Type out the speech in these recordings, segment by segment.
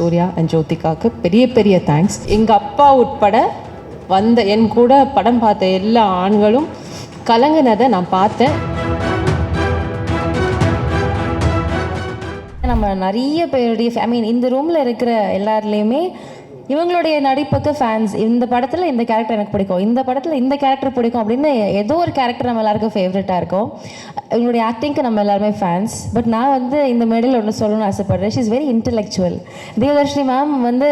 Surya and ஜோதிகாவுக்கு பெரிய பெரிய தேங்க்ஸ் எங்கள் அப்பா உட்பட வந்த என் கூட படம் பார்த்த எல்லா ஆண்களும் கலங்கினதை நான் பார்த்தேன். நம்ம நிறைய பேருடைய ஐ மீன் இந்த ரூமில் இருக்கிற எல்லாருலேயுமே இவங்களுடைய நடிப்புக்கு ஃபேன்ஸ் இந்த படத்தில் இந்த கேரக்டர் எனக்கு பிடிக்கும். இந்த படத்தில் இந்த கேரக்டர் பிடிக்கும் அப்படின்னு ஏதோ ஒரு கேரக்டர் நம்ம எல்லாருக்கும் ஃபேவரட்டாக இருக்கும். இவங்களுடைய ஆக்டிங்க்கு நம்ம எல்லாருமே ஃபேன்ஸ் பட் நான் வந்து இந்த மேடையில் ஒன்று சொல்லணும்னு ஆசைப்படுறேன். She is very intellectual Devadarshini ma'am வந்து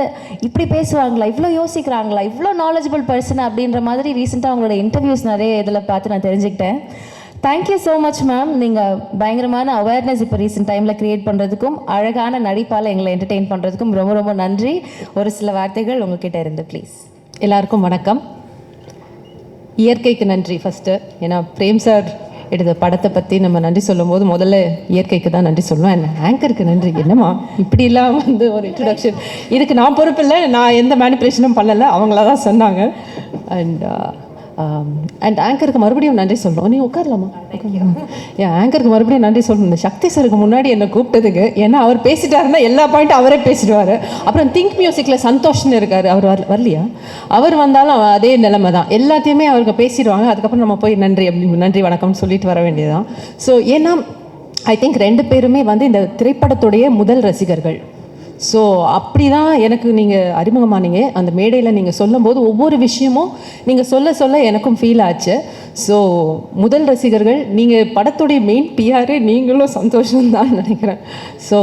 இப்படி பேசுவாங்களா? இவ்வளோ யோசிக்கிறாங்களா? இவ்வளோ நாலேஜபிள் பர்சன் அப்படின்ற மாதிரி ரீசெண்டாக அவங்களோட இன்டர்வியூஸ் நிறைய இதில் பார்த்து நான் தெரிஞ்சுக்கிட்டேன். தேங்க்யூ ஸோ மச் மேம் நீங்கள் பயங்கரமான அவேர்னஸ் இப்போ ரீசெண்ட் டைமில் க்ரியேட் பண்ணுறதுக்கும் அழகான நடிப்பால் எங்களை என்டர்டெயின் பண்ணுறதுக்கும் ரொம்ப ரொம்ப நன்றி. ஒரு சில வார்த்தைகள் உங்ககிட்ட இருந்து ப்ளீஸ் எல்லாருக்கும் வணக்கம். இயற்கைக்கு நன்றி ஃபஸ்ட்டு ஏன்னா பிரேம் சார் எடுத்த படத்தை பற்றி நம்ம நன்றி சொல்லும்போது முதல்ல இயற்கைக்கு தான் நன்றி சொல்லணும். என்ன ஆங்கருக்கு நன்றி. என்னம்மா? இப்படிலாம் வந்து ஒரு இன்ட்ரடக்ஷன் இதுக்கு நான் பொறுப்பு இல்லை நான் எந்த மேனிப்புலேஷனும் பண்ணலை. அவங்களா தான் சொன்னாங்க. அண்ட் அண்ட் ஆங்கருக்கு மறுபடியும் நன்றி சொல்கிறோம் நீ உட்காரலாமா? என் ஆங்கருக்கு மறுபடியும் நன்றி சொல்லணும். இந்த சக்தி சருக்கு முன்னாடி என்னை கூப்பிட்டதுக்கு ஏன்னா அவர் பேசிட்டாருன்னா எல்லா பாயிண்ட்டும் அவரே பேசிடுவார். அப்புறம் திங்க் மியூசிக்கில் சந்தோஷ்னு இருக்கார். அவர் வர வரலையா? அவர் வந்தாலும் அதே நிலைமை தான். எல்லாத்தையுமே அவருக்கு பேசிடுவாங்க. அதுக்கப்புறம் நம்ம போய் நன்றி அப்படி நன்றி வணக்கம் சொல்லிட்டு வர வேண்டியதுதான். ஸோ ஏன்னா ஐ திங்க் ரெண்டு பேருமே வந்து இந்த திரைப்படத்துடைய முதல் ரசிகர்கள். ஸோ அப்படி தான் எனக்கு நீங்கள் அறிமுகமானீங்க. அந்த மேடையில் நீங்கள் சொல்லும்போது ஒவ்வொரு விஷயமும் நீங்கள் சொல்ல சொல்ல எனக்கும் ஃபீல் ஆச்சு. ஸோ முதல் ரசிகர்கள் நீங்கள் படத்துடைய மெயின் பிஆர் நீங்களும் சந்தோஷம் தான் நினைக்கிறேன். So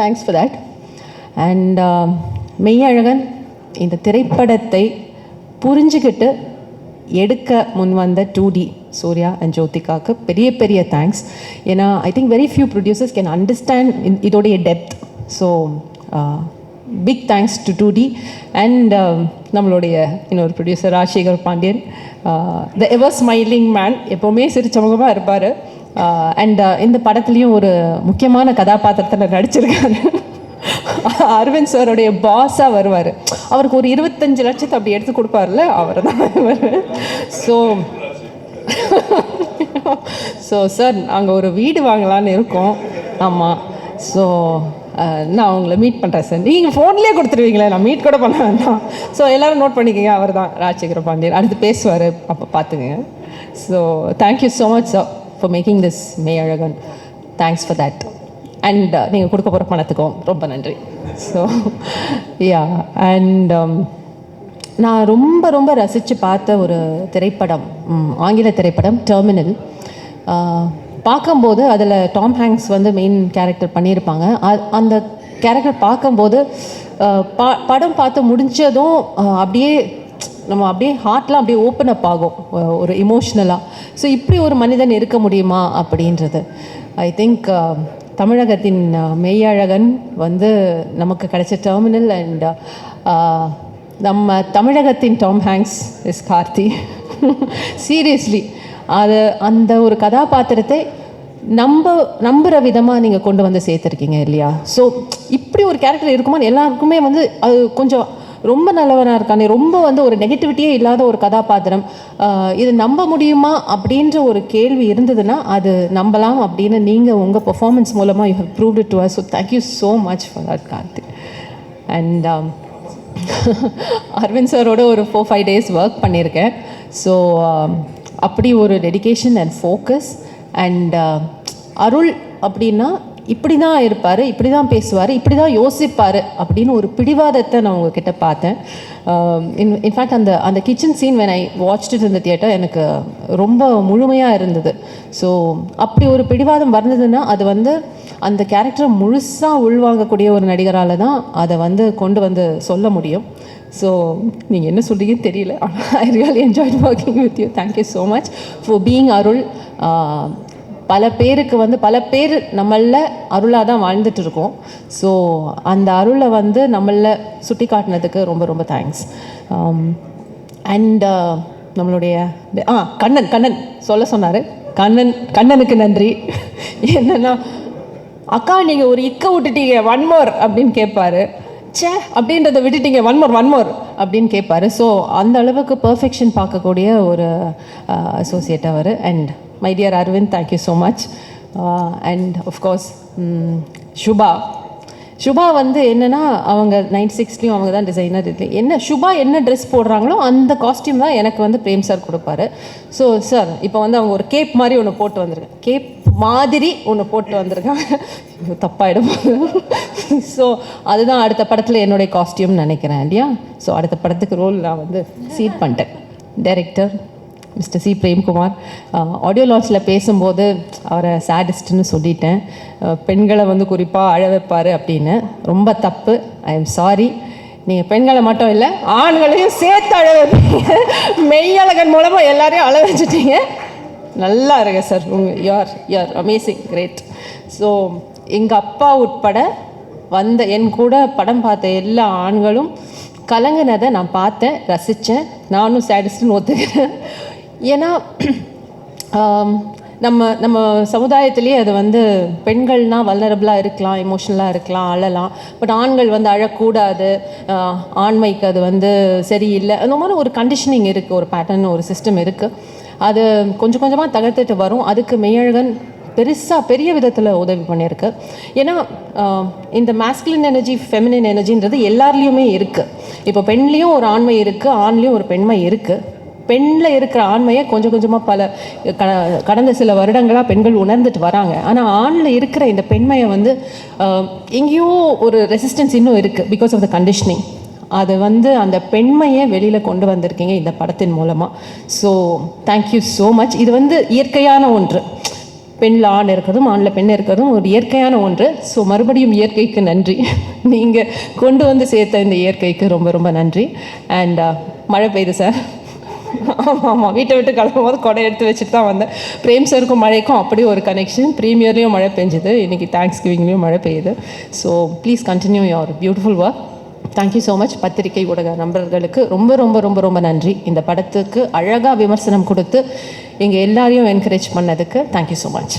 thanks for that and Meiyazhagan இந்த திரைப்படத்தை புரிஞ்சுக்கிட்டு எடுக்க முன் வந்த டூ டி சூர்யா அண்ட் ஜோதிகாவுக்கு பெரிய பெரிய தேங்க்ஸ் ஏன்னா I think very few producers can understand இதோடைய depth so big thanks to two D and நம்மளுடைய இன்னொரு producer Rajasekar Pandian. Uh, the ever smiling man எப்போவுமே சிரிச்சமுகமாக இருப்பார். அண்ட் uh, uh, இந்த படத்துலேயும் ஒரு முக்கியமான கதாபாத்திரத்தில் நடிச்சிருக்காரு. அரவிந்த் சாருடைய பாஸாக வருவார். அவருக்கு ஒரு இருபத்தஞ்சு லட்சத்தை அப்படி எடுத்து கொடுப்பார்ல அவர் தான் ஸோ ஸோ சார் நாங்கள் ஒரு வீடு வாங்கலான்னு இருக்கோம். ஆமாம் ஸோ நான் உங்களை மீட் பண்ணுறேன் சார் நீங்கள் ஃபோன்லேயே கொடுத்துருவீங்களே நான் மீட் கூட பண்ண வேண்டாம். ஸோ எல்லோரும் நோட் பண்ணிக்கோங்க அவர் தான் ராஜசேகர பாண்டியன். அடுத்து பேசுவார் அப்போ பார்த்துங்க so thank you so much sir for making this Meiyazhagan thanks for that and நீங்கள் கொடுக்க போகிற பணத்துக்கும் ரொம்ப நன்றி. ஸோ யா அண்ட் நான் ரொம்ப ரொம்ப ரசித்து பார்த்த ஒரு திரைப்படம் ஆங்கில திரைப்படம் டெர்மினல் பார்க்கும்போது அதில் டாம் ஹேங்க்ஸ் வந்து மெயின் கேரக்டர் பண்ணியிருப்பாங்க. அந்த கேரக்டர் பார்க்கும்போது ப படம் பார்த்து முடிஞ்சதும் அப்படியே நம்ம அப்படியே ஹார்ட்லாம் அப்படியே ஓப்பன் அப் ஆகும். ஒரு இமோஷ்னலாக ஸோ இப்படி ஒரு மனிதன் இருக்க முடியுமா அப்படின்றது. ஐ திங்க் தமிழகத்தின் மெய்யழகன் வந்து நமக்கு கிடைச்ச டெர்மினல் அண்ட் நம்ம தமிழகத்தின் Tom Hanks is Karthi seriously அது அந்த ஒரு கதாபாத்திரத்தை நம்ப நம்புகிற விதமாக நீங்கள் கொண்டு வந்து சேர்த்துருக்கீங்க இல்லையா? ஸோ இப்படி ஒரு கேரக்டர் இருக்குமா எல்லாருக்குமே வந்து அது கொஞ்சம் ரொம்ப நல்லவனாக இருக்கானே ரொம்ப வந்து ஒரு நெகட்டிவிட்டியே இல்லாத ஒரு கதாபாத்திரம். இது நம்ப முடியுமா அப்படின்ற ஒரு கேள்வி இருந்ததுன்னா அது நம்பலாம் அப்படின்னு நீங்கள் உங்கள் பெர்ஃபார்மன்ஸ் மூலமாக you have proved to us so thank you so much for that Karthik and Aravind சாரோட ஒரு ஃபோர் ஃபைவ் டேஸ் ஒர்க் பண்ணியிருக்கேன். ஸோ um, அப்படி ஒரு dedication and focus and Arul அப்படின்னா இப்படி தான் இருப்பார் இப்படி தான் பேசுவார் இப்படி தான் யோசிப்பார் அப்படின்னு ஒரு பிடிவாதத்தை நான் உங்ககிட்ட பார்த்தேன். Um, இன் இன்ஃபேக்ட் அந்த அந்த kitchen scene when I watch இந்த தியேட்டர் எனக்கு ரொம்ப முழுமையாக இருந்தது. ஸோ அப்படி ஒரு பிடிவாதம் வந்ததுன்னா அது வந்து அந்த கேரக்டரை முழுசாக உள்வாங்கக்கூடிய ஒரு நடிகரால் தான் அதை வந்து கொண்டு வந்து சொல்ல முடியும். ஸோ நீங்கள் என்ன சொல்கிறீங்க தெரியல. I really enjoy working with you thank you so much for being Arul பல பேருக்கு வந்து பல பேர் நம்மளில் அருளாக தான் வாழ்ந்துட்டு இருக்கோம். ஸோ அந்த அருளை வந்து நம்மளில் சுட்டி காட்டினதுக்கு ரொம்ப ரொம்ப தேங்க்ஸ் அண்ட் நம்மளுடைய ஆ கண்ணன் கண்ணன் சொல்ல சொன்னார். கண்ணன் கண்ணனுக்கு நன்றி. என்னன்னா அக்கா நீங்கள் ஒரு இக்க விட்டுட்டீங்க. ஒன் மோர் அப்படின்னு கேட்பாரு ச்சே அப்படின்றத விட்டுட்டீங்க. ஒன் மோர் ஒன் மோர் அப்படின்னு கேட்பாரு ஸோ அந்த அளவுக்கு பர்ஃபெக்ஷன் பார்க்கக்கூடிய ஒரு associate our. And my dear Aravind thank you so much and of course Subha Subha வந்து என்னென்னா அவங்க நைன் சிக்ஸ்லேயும் அவங்க தான் டிசைனர் இது என்ன சுபா என்ன ட்ரெஸ் போடுறாங்களோ அந்த காஸ்டியூம் தான் எனக்கு வந்து பிரேம் சார் கொடுப்பாரு. ஸோ சார் இப்போ வந்து அவங்க ஒரு கேப் மாதிரி ஒன்று போட்டு வந்திருக்கேன் கேப் மாதிரி ஒன்று போட்டு வந்திருக்காங்க தப்பாயிடும். ஸோ அதுதான் அடுத்த படத்தில் என்னுடைய காஸ்டியூம் நினைக்கிறேன் இல்லையா? ஸோ அடுத்த படத்துக்கு ரோல் நான் வந்து சீட் பண்ணிட்டேன். Director mister C Premkumar. Audio லான்ச்சில் பேசும்போது அவரை சேடிஸ்ட்னு சொல்லிட்டேன். பெண்களை வந்து குறிப்பாக அழ வைப்பார் அப்படின்னு. ரொம்ப தப்பு. ஐ எம் சாரி நீங்கள் பெண்களை மட்டும் இல்லை ஆண்களையும் சேர்த்து அழ வைப்பீங்க. மெய்யழகன் மூலமாக எல்லாரையும் அழ வச்சுட்டீங்க. நல்லா இருங்க சார். உங்க யார் யார் அமேசிங் கிரேட் ஸோ எங்கள் அப்பா உட்பட வந்த என் கூட படம் பார்த்த எல்லா ஆண்களும் கலங்கினதை நான் பார்த்தேன் ரசித்தேன் நானும் சேடிஸ்ட்னு ஒத்துக்கிறேன். ஏன்னா நம்ம நம்ம சமுதாயத்திலேயே அது வந்து பெண்கள்னால் வல்னரபிளாக இருக்கலாம் எமோஷ்னலாக இருக்கலாம் அழலாம். பட் ஆண்கள் வந்து அழக்கூடாது. ஆண்மைக்கு அது வந்து சரியில்லை. அந்த மாதிரி ஒரு கண்டிஷனிங் இருக்குது ஒரு பேட்டர்ன் ஒரு சிஸ்டம் இருக்குது அது கொஞ்சம் கொஞ்சமாக தகர்த்துட்டு வரும். அதுக்கு மெய்யழகன் பெருசாக பெரிய விதத்தில் உதவி பண்ணியிருக்கு. ஏன்னா இந்த மேஸ்குலின் எனர்ஜி ஃபெமினின் எனர்ஜின்றது எல்லார்லேயுமே இருக்குது இப்போ பெண்லேயும் ஒரு ஆண்மை இருக்குது ஆண்லேயும் ஒரு பெண்மை இருக்குது பெண்ணில் இருக்கிற ஆண்மையை கொஞ்சம் கொஞ்சமாக பல க கடந்த சில வருடங்களாக பெண்கள் உணர்ந்துட்டு வராங்க. ஆனால் ஆணில் இருக்கிற இந்த பெண்மையை வந்து எங்கேயோ ஒரு ரெசிஸ்டன்ஸ் இன்னும் இருக்குது பிகாஸ் ஆஃப் த கண்டிஷனிங் அது வந்து அந்த பெண்மையை வெளியில் கொண்டு வந்திருக்கீங்க இந்த படத்தின் மூலமாக ஸோ தேங்க்யூ ஸோ மச் இது வந்து இயற்கையான ஒன்று. பெண்ணில் ஆண் இருக்கிறதும் ஆணில் பெண் இருக்கிறதும் ஒரு இயற்கையான ஒன்று. ஸோ மறுபடியும் இயற்கைக்கு நன்றி. நீங்கள் கொண்டு வந்து சேர்த்த இந்த இயற்கைக்கு ரொம்ப ரொம்ப நன்றி. அண்ட் uh, மழை பெய்யுது சார் ஆமாம் ஆமாம் வீட்டை விட்டு கிளம்பும் போது கொடை எடுத்து வச்சுட்டு தான் வந்தேன். பிரேம் சாருக்கும் மழைக்கும் அப்படியே ஒரு கனெக்ஷன் ப்ரீமியர்லேயும் மழை பெஞ்சுது. இன்றைக்கி தேங்க்ஸ் கிவிங்லேயும் மழை பெய்யுது. So please continue your beautiful work thank you so much பத்திரிகை ஊடக நண்பர்களுக்கு. ரொம்ப ரொம்ப ரொம்ப ரொம்ப நன்றி. இந்த படத்துக்கு அழகாக விமர்சனம் கொடுத்து எங்கள் எல்லாரையும் என்கரேஜ் பண்ணதுக்கு. Thank you so much